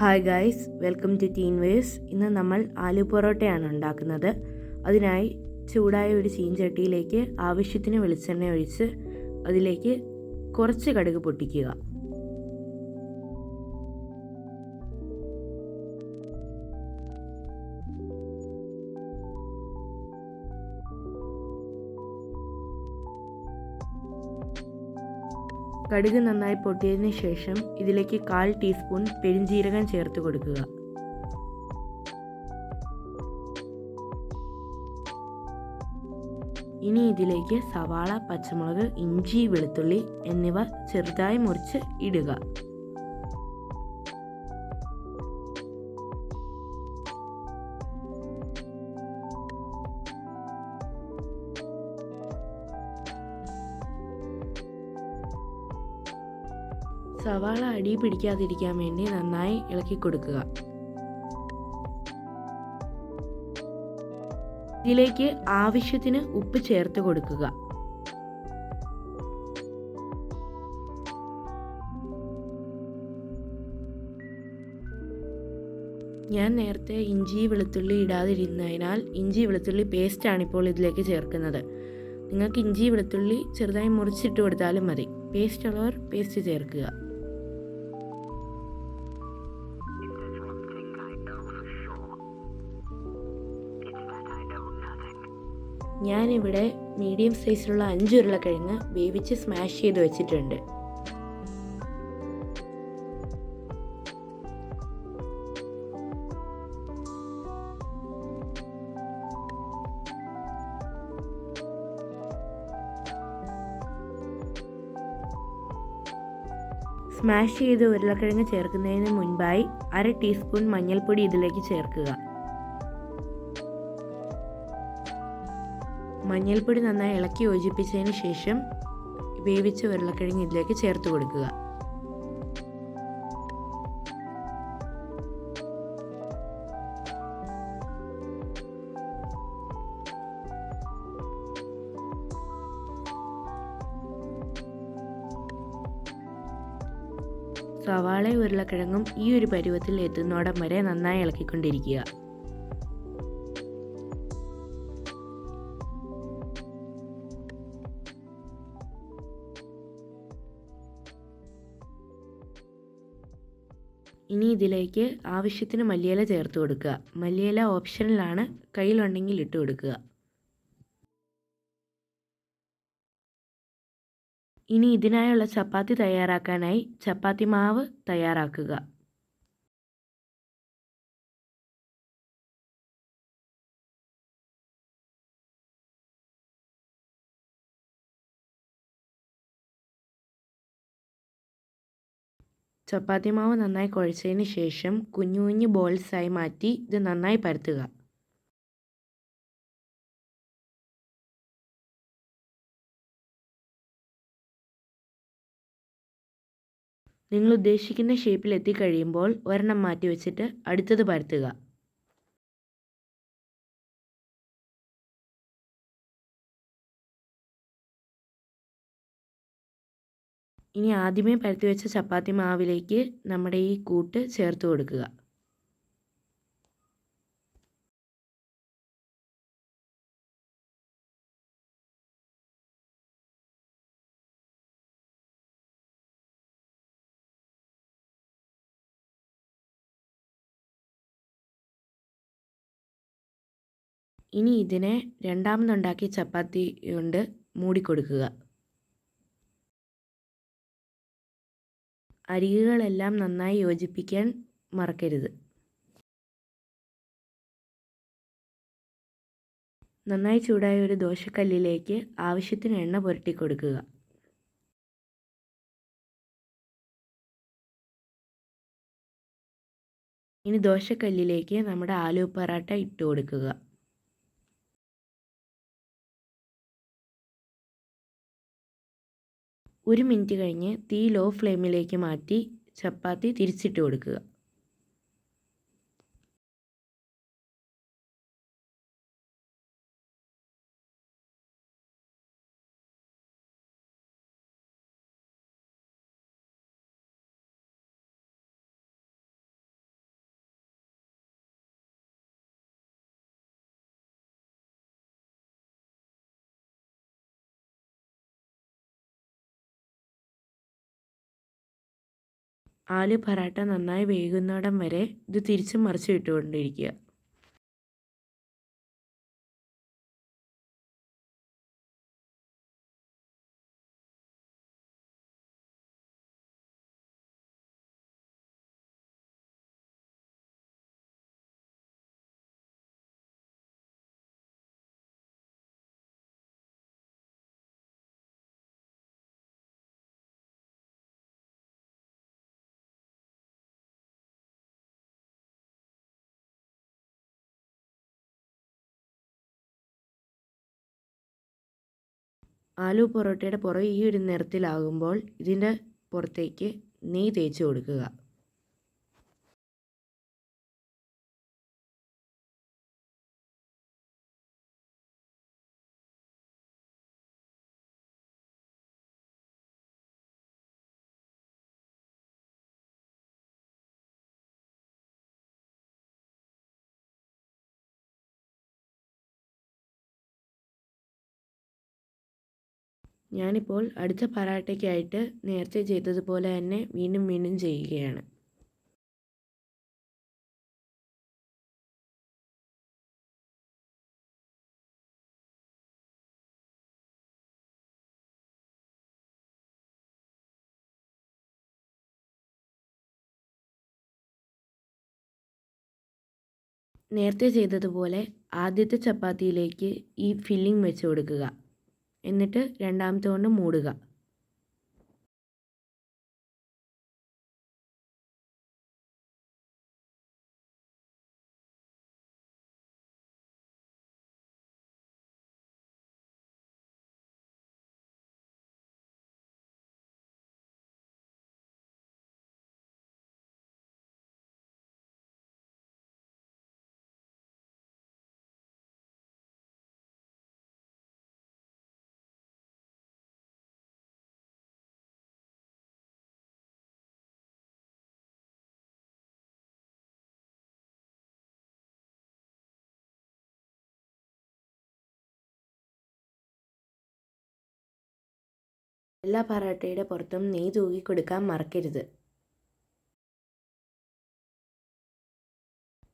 Hi guys welcome to teen ways ഇന്ന് നമ്മൾ ആലു പൊറോട്ടയാണ് ഉണ്ടാക്കുന്നത്. അതിനായി ചൂടായ ഒരു ചീഞ്ചട്ടിയിലേക്ക് ആവശ്യത്തിന് വെളിച്ചെണ്ണ ഒഴിച്ച് അതിലേക്ക് കുറച്ച് കടുക് പൊട്ടിക്കുക. കടുക് നന്നായി പൊട്ടിയതിന് ശേഷം ഇതിലേക്ക് കാൽ ടീസ്പൂൺ പെരിഞ്ജീരകം ചേർത്ത് കൊടുക്കുക. ഇനി ഇതിലേക്ക് സവാള പച്ചമുളക് ഇഞ്ചി വെളുത്തുള്ളി എന്നിവ ചെറുതായി മുറിച്ച് ഇടുക. സവാള അടി പിടിക്കാതിരിക്കാൻ വേണ്ടി നന്നായി ഇളക്കി കൊടുക്കുക. ഇതിലേക്ക് ആവശ്യത്തിന് ഉപ്പ് ചേർത്ത് കൊടുക്കുക. ഞാൻ നേരത്തെ ഇഞ്ചി വെളുത്തുള്ളി ഇടാതിരുന്നതിനാൽ ഇഞ്ചി വെളുത്തുള്ളി പേസ്റ്റാണ് ഇപ്പോൾ ഇതിലേക്ക് ചേർക്കുന്നത്. നിങ്ങൾക്ക് ഇഞ്ചി വെളുത്തുള്ളി ചെറുതായി മുറിച്ചിട്ട് കൊടുത്താലും മതി. പേസ്റ്റ് ഉള്ളവർ പേസ്റ്റ് ചേർക്കുക. ഞാനിവിടെ മീഡിയം സൈസിലുള്ള അഞ്ച് ഉരുളക്കിഴങ്ങ് വേവിച്ച് സ്മാഷ് ചെയ്ത് വെച്ചിട്ടുണ്ട്. സ്മാഷ് ചെയ്ത് ഉരുളക്കിഴങ്ങ് ചേർക്കുന്നതിന് മുൻപായി അര ടീസ്പൂൺ മഞ്ഞൾപ്പൊടി ഇതിലേക്ക് ചേർക്കുക. മഞ്ഞൾപ്പൊടി നന്നായി ഇളക്കി യോജിപ്പിച്ചതിന് ശേഷം വേവിച്ച ഉരുളക്കിഴങ്ങ് ഇതിലേക്ക് ചേർത്ത് കൊടുക്കുക. സവാളയും ഉരുളക്കിഴങ്ങും ഈ ഒരു പരുവത്തിൽ എത്തുന്നോടം വരെ നന്നായി ഇളക്കിക്കൊണ്ടിരിക്കുക. ഇനി ഇതിലേക്ക് ആവശ്യത്തിന് മല്ലിയില ചേർത്ത് കൊടുക്കുക. മല്ലിയില ഓപ്ഷനിലാണ് കയ്യിലുണ്ടെങ്കിൽ ഇട്ട് കൊടുക്കുക. ഇനി ഇതിനായുള്ള ചപ്പാത്തി തയ്യാറാക്കാനായി ചപ്പാത്തി മാവ് തയ്യാറാക്കുക. ചപ്പാത്തി മാവ് നന്നായി കുഴച്ചതിന് ശേഷം കുഞ്ഞു കുഞ്ഞു ബോൾസായി മാറ്റി ഇത് നന്നായി പരത്തുക. നിങ്ങൾ ഉദ്ദേശിക്കുന്ന ഷേപ്പിൽ എത്തിക്കഴിയുമ്പോൾ ഒരെണ്ണം മാറ്റി വെച്ചിട്ട് അടുത്തത് പരത്തുക. ഇനി ആദ്യമേ പരത്തി വെച്ച ചപ്പാത്തി മാവിലേക്ക് നമ്മുടെ ഈ കൂട്ട് ചേർത്ത് കൊടുക്കുക. ഇനി ഇതിനെ രണ്ടാമതുണ്ടാക്കിയ ചപ്പാത്തി കൊണ്ട് മൂടിക്കൊടുക്കുക അരികുകളെല്ലാം നന്നായി യോജിപ്പിക്കാൻ മറക്കരുത്. നന്നായി ചൂടായ ഒരു ദോശക്കല്ലിലേക്ക് ആവശ്യത്തിന് എണ്ണ പുരട്ടി കൊടുക്കുക. ഇനി ദോശക്കല്ലിലേക്ക് നമ്മുടെ ആലു പൊറാട്ട ഇട്ട് കൊടുക്കുക. ഒരു മിനിറ്റ് കഴിഞ്ഞ് തീ ലോ ഫ്ലെയിമിലേക്ക് മാറ്റി ചപ്പാത്തി തിരിച്ചിട്ട് കൊടുക്കുക. ആലു പറാട്ട നന്നായി വേകുന്നിടം വരെ ഇത് തിരിച്ചും മറിച്ചും ഇട്ടുകൊണ്ടിരിക്കുക. ആലു പൊറോട്ടയുടെ പുറം ഈ ഒരു നിറത്തിലാകുമ്പോൾ ഇതിന്റെ പുറത്തേക്ക് നെയ്യ് തേച്ച് കൊടുക്കുക. ഞാനിപ്പോൾ അടുത്ത പറാട്ടയ്ക്കായിട്ട് നേരത്തെ ചെയ്തതുപോലെ തന്നെ വീണ്ടും വീണ്ടും ചെയ്യുകയാണ്. നേരത്തെ ചെയ്തതുപോലെ ആദ്യത്തെ ചപ്പാത്തിയിലേക്ക് ഈ ഫില്ലിംഗ് വെച്ച് കൊടുക്കുക. എന്നിട്ട് രണ്ടാമത്തെ കൊണ്ട് മൂടുക. എല്ലാ പറാട്ടയുടെ പുറത്തും നെയ്യ് തൂകി കൊടുക്കാൻ മറക്കരുത്.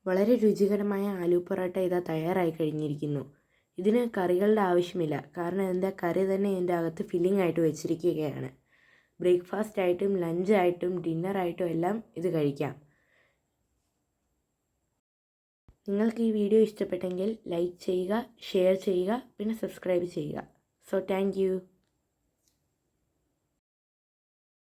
വളരെ രുചികരമായ ആലു പൊറോട്ട ഇതാ തയ്യാറായി കഴിഞ്ഞിരിക്കുന്നു. ഇതിന് കറികളുടെ ആവശ്യമില്ല. കാരണം എന്താ? കറി തന്നെ എന്റെ അകത്ത് ഫില്ലിംഗ് ആയിട്ട് വെച്ചിരിക്കുകയാണ്. ബ്രേക്ക്ഫാസ്റ്റ് ആയിട്ടും ലഞ്ച് ആയിട്ടും ഡിന്നർ ആയിട്ടും എല്ലാം ഇത് കഴിക്കാം. നിങ്ങൾക്ക് ഈ വീഡിയോ ഇഷ്ടപ്പെട്ടെങ്കിൽ ലൈക്ക് ചെയ്യുക ഷെയർ ചെയ്യുക പിന്നെ സബ്സ്ക്രൈബ് ചെയ്യുക. So thank